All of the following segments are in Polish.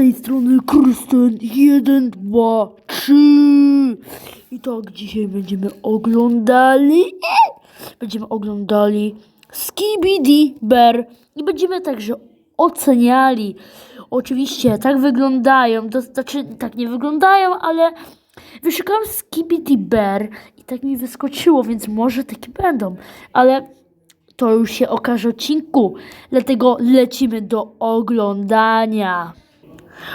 tej strony Krystian 1, 2, 3. I tak, dzisiaj będziemy oglądali. Będziemy oglądali Skibidi Bear. I będziemy także oceniali. Oczywiście, tak wyglądają. To znaczy, tak nie wyglądają, ale wyszukałam Skibidi Bear i tak mi wyskoczyło, więc może takie będą. Ale to już się okaże odcinku, dlatego lecimy do oglądania.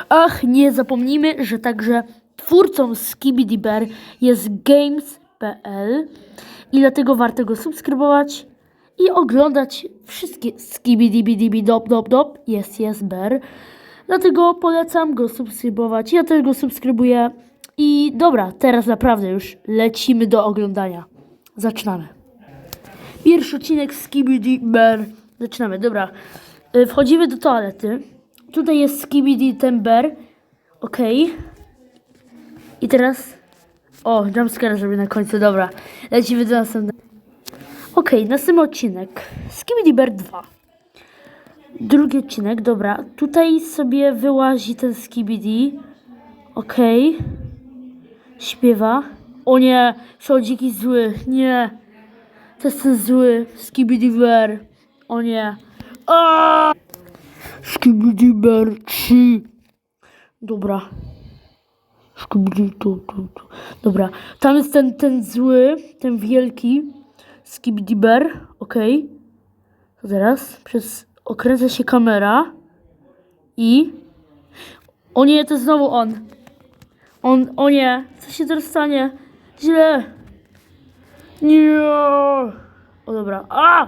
Ach, nie zapomnijmy, że także twórcą Skibidi Bear jest Games.pl i dlatego warto go subskrybować i oglądać wszystkie Skibidi Bidi Dop Dop Dop jest jest Bear. Dlatego polecam go subskrybować. Ja też go subskrybuję. I dobra, teraz naprawdę już lecimy do oglądania. Zaczynamy. Pierwszy odcinek Skibidi Bear. Zaczynamy, dobra. Y, Wchodzimy do toalety. Tutaj jest Skibidi ten Bear. Okej. I teraz... O, jumpscare zrobię na końcu, dobra. Lecimy do następnego. Okej, następny odcinek. Skibidi Bear 2. Drugi odcinek, dobra. Tutaj sobie wyłazi ten Skibidi. Okej. Śpiewa. O nie, szodziki zły. Nie. To jest ten zły Skibidi Bear. O nie. A! Skibidi 3. Dobra. Skibidi tu, tu, tu. Dobra. Tam jest ten, ten zły, ten wielki Skibidi Bear. Okej. To teraz przez okręca się kamera i o nie, to znowu on. On, o nie, co się teraz stanie? Źle. Nie. O dobra. A!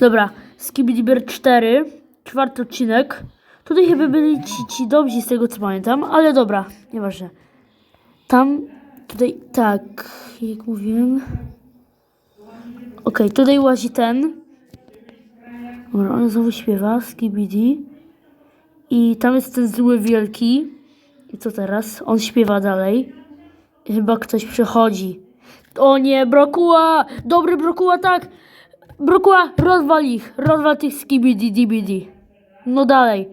Dobra, Skibidi Bear 4, czwarty odcinek. Tutaj chyba byli ci, ci dobrzy z tego co pamiętam, ale dobra, nieważne. Tam, tutaj, tak, jak mówiłem. Okej, tutaj łazi ten. Dobra, on znowu śpiewa, Skibidi. I tam jest ten zły wielki. I co teraz? On śpiewa dalej. I chyba ktoś przychodzi. O nie, brokuła! Dobry brokuła, tak! Brokuła, rozwal ich! Rozwal tych skibidi dibidi. No dalej.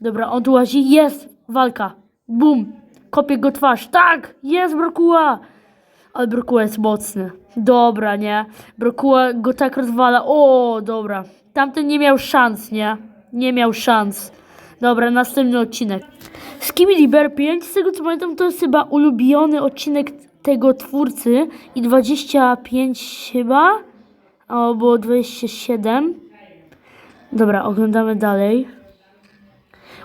Dobra, on tu łazi. Jest! Walka. Bum! Kopie go twarz. Tak! Jest brokuła! Ale brokuła jest mocny. Dobra, nie? Brokuła go tak rozwala. O, dobra. Tamten nie miał szans, nie? Nie miał szans. Dobra, następny odcinek. Skibidi Bear 5, z tego co pamiętam, to jest chyba ulubiony odcinek tego twórcy i 25 chyba, albo 27. Dobra, oglądamy dalej.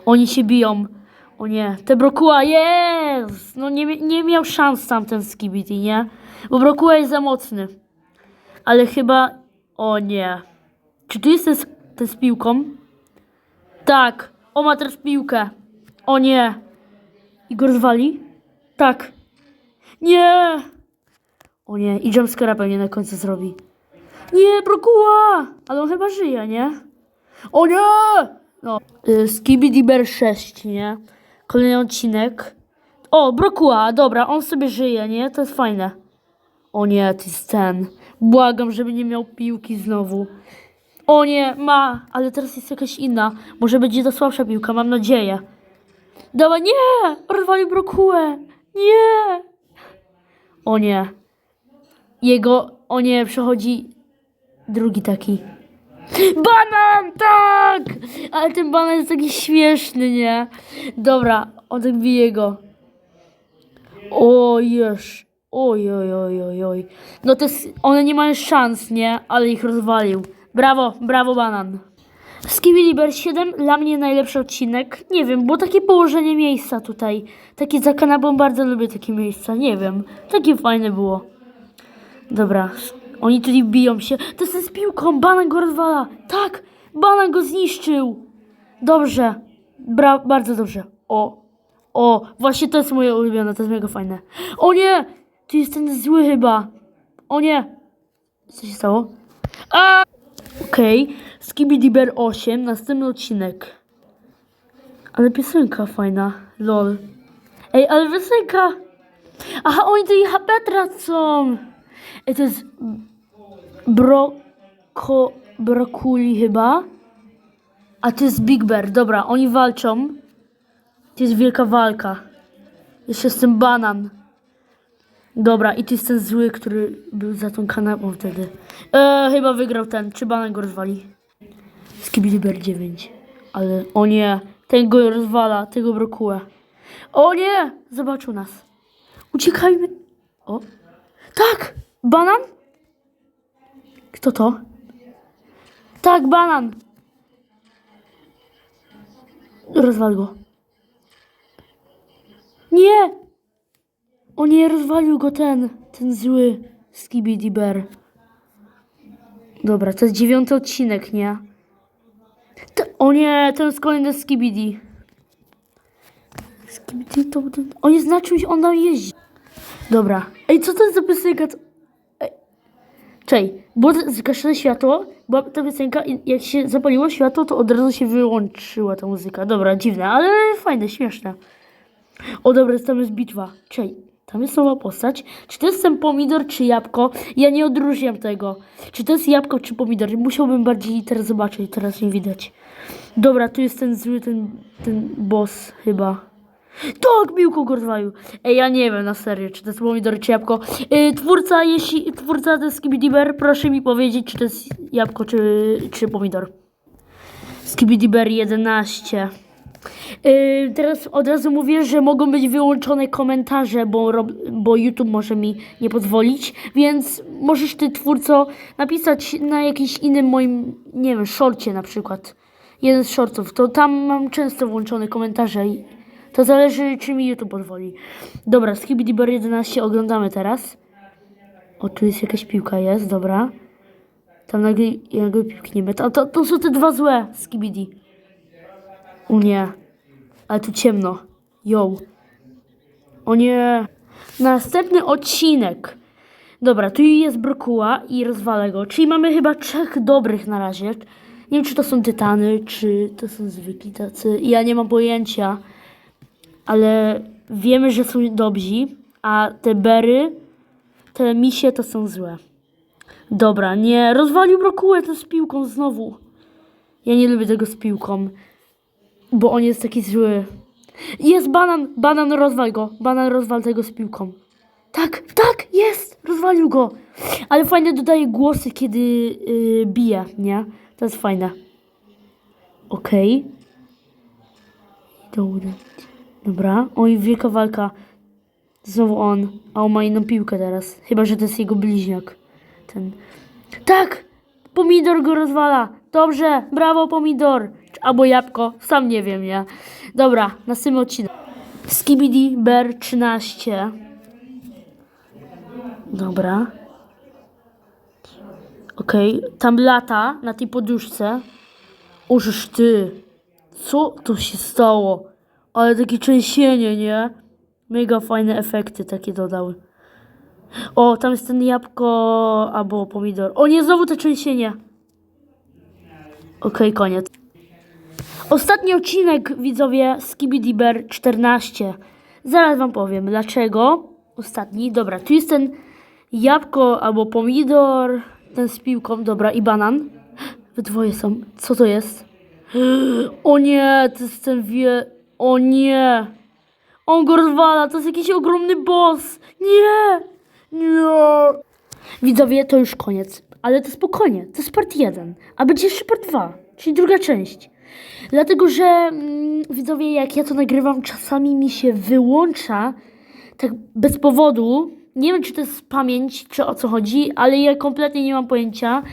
Oni się biją. O nie, te Brokuła jest! No nie, nie miał szans tamten Skibidi, nie? Bo Brokuła jest za mocny. Ale chyba... O nie. Czy tu jest ten, z- ten z piłką? Tak. O, ma teraz piłkę. O nie. I go rozwali? Tak. Nie. O nie. I jumpscare'a pewnie na końcu zrobi. Nie, Brokuła! Ale on chyba żyje, nie? O nie! No. Y, Skibidi Bear 6, nie? Kolejny odcinek. O, Brokuła, dobra, on sobie żyje, nie? To jest fajne. O nie, to jest ten. Błagam, żeby nie miał piłki znowu. O nie, ma, ale teraz jest jakaś inna. Może będzie to słabsza piłka, mam nadzieję. Dobra, nie! Rozwalił brokułę! Nie! O nie. Jego, o nie, przechodzi drugi taki. Banan! Tak! Ale ten banan jest taki śmieszny, nie? Dobra, bije go. O. Oj, oj, oj, oj, oj. No to jest, one nie mają szans, nie? Ale ich rozwalił. Brawo, brawo banan. Skibidi Bear 7 dla mnie najlepszy odcinek. Nie wiem, bo takie położenie miejsca tutaj. Takie za kanapą bardzo lubię takie miejsca. Nie wiem. Takie fajne było. Dobra. Oni tutaj biją się. To jest z piłką. Banan go rozwala. Tak. Banan go zniszczył. Dobrze. Bra bardzo dobrze. O. O. Właśnie to jest moje ulubione. To jest mega fajne. O nie. Tu jest ten zły chyba. O nie. Co się stało? A! Okej, okay. Skibidi Bear 8, następny odcinek. Ale piosenka fajna, lol. Ej, ale piosenka! Aha, oni tutaj HP tracą! Ej, to jest broko, brokuli chyba. A to jest Big Bear. Dobra, oni walczą. To jest wielka walka. Jeszcze jest ten banan. Dobra, i to jest ten zły, który był za tą kanapą wtedy. Eee, chyba wygrał ten. Czy banan go rozwali? Skibidi Bear 9. Ale, o nie, ten go rozwala, tego brakuje. O nie, zobaczył nas. Uciekajmy. O, tak, banan? Kto to? Tak, banan. Rozwal go. Nie! O nie, rozwalił go ten, ten zły Skibidi Bear. Dobra, to jest dziewiąty odcinek, nie? T- o nie, to jest kolejny Skibidi. Skibidi to ten... On jest na czymś, on tam jeździ. Dobra. Ej, co to jest za piosenka? Czej, było zgaszone światło, była ta piosenka jak się zapaliło światło, to od razu się wyłączyła ta muzyka. Dobra, dziwne, ale fajne, śmieszne. O dobra, tam jest bitwa. Czej, tam jest nowa postać. Czy to jest ten pomidor, czy jabłko? Ja nie odróżniam tego. Czy to jest jabłko, czy pomidor? Musiałbym bardziej teraz zobaczyć, teraz nie widać. Dobra, tu jest ten zły, ten, ten boss chyba. Tak, Miłko go rozwalił. Ej, ja nie wiem na serio, czy to jest pomidor, czy jabłko. Yy, twórca, jeśli twórca to jest Skibidi Bear, proszę mi powiedzieć, czy to jest jabłko, czy, czy pomidor. Skibidi Bear 11. Yy, teraz od razu mówię, że mogą być wyłączone komentarze, bo, bo YouTube może mi nie pozwolić, więc możesz ty twórco napisać na jakimś innym moim, nie wiem, shorcie na przykład. Jeden z shortów, to tam mam często włączone komentarze i to zależy czy mi YouTube pozwoli. Dobra, Skibidi Bear 11 oglądamy teraz. O, tu jest jakaś piłka, jest, dobra. Tam nagle, nagle piłki nie ma. To, to, to są te dwa złe Skibidi. O nie. Ale tu ciemno. Yo. O nie. Następny odcinek. Dobra, tu jest brokuła i rozwalę go. Czyli mamy chyba trzech dobrych na razie. Nie wiem, czy to są tytany, czy to są zwykli tacy. Ja nie mam pojęcia. Ale wiemy, że są dobrzy. A te bery, te misie to są złe. Dobra, nie. Rozwalił brokułę to z piłką znowu. Ja nie lubię tego z piłką. Bo on jest taki zły. Jest banan, banan rozwal go. Banan rozwal tego z piłką. Tak, tak, jest! Rozwalił go. Ale fajne dodaje głosy, kiedy yy, bije, nie? To jest fajne. Okej. Dobra. Dobra. Oj, wielka walka. Znowu on. A on ma inną piłkę teraz. Chyba, że to jest jego bliźniak. Ten. Tak! Pomidor go rozwala. Dobrze, brawo pomidor. Albo jabłko, sam nie wiem, nie? Dobra, następny odcinek. Skibidi Bear 13. Dobra. Okej, tam lata na tej poduszce. Ożeż ty. Co to się stało? Ale takie trzęsienie, nie? Mega fajne efekty takie dodały. O, tam jest ten jabłko albo pomidor. O nie, znowu to trzęsienie. Okej, koniec. Ostatni odcinek, widzowie, Skibidi Bear 14. Zaraz wam powiem, dlaczego. Ostatni, dobra, tu jest ten jabłko albo pomidor, ten z piłką, dobra, i banan. We dwoje są. Co to jest? O nie, to jest ten wie... O nie! On go rozwala, to jest jakiś ogromny boss! Nie! Nie! Widzowie, to już koniec. Ale to spokojnie, to jest part 1. A będzie jeszcze part 2, czyli druga część. Dlatego, że mm, widzowie, jak ja to nagrywam, czasami mi się wyłącza tak bez powodu. Nie wiem, czy to jest pamięć, czy o co chodzi, ale ja kompletnie nie mam pojęcia.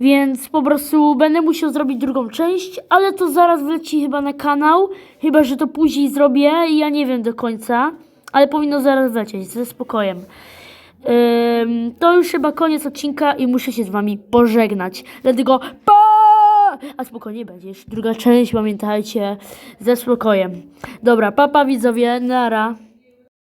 Więc po prostu będę musiał zrobić drugą część, ale to zaraz wleci chyba na kanał. Chyba, że to później zrobię. Ja nie wiem do końca, ale powinno zaraz wlecieć ze spokojem. Ym, to już chyba koniec odcinka i muszę się z wami pożegnać. Dlatego pa! A spokojnie będzie jeszcze druga część, pamiętajcie, ze spokojem. Dobra, papa widzowie, nara.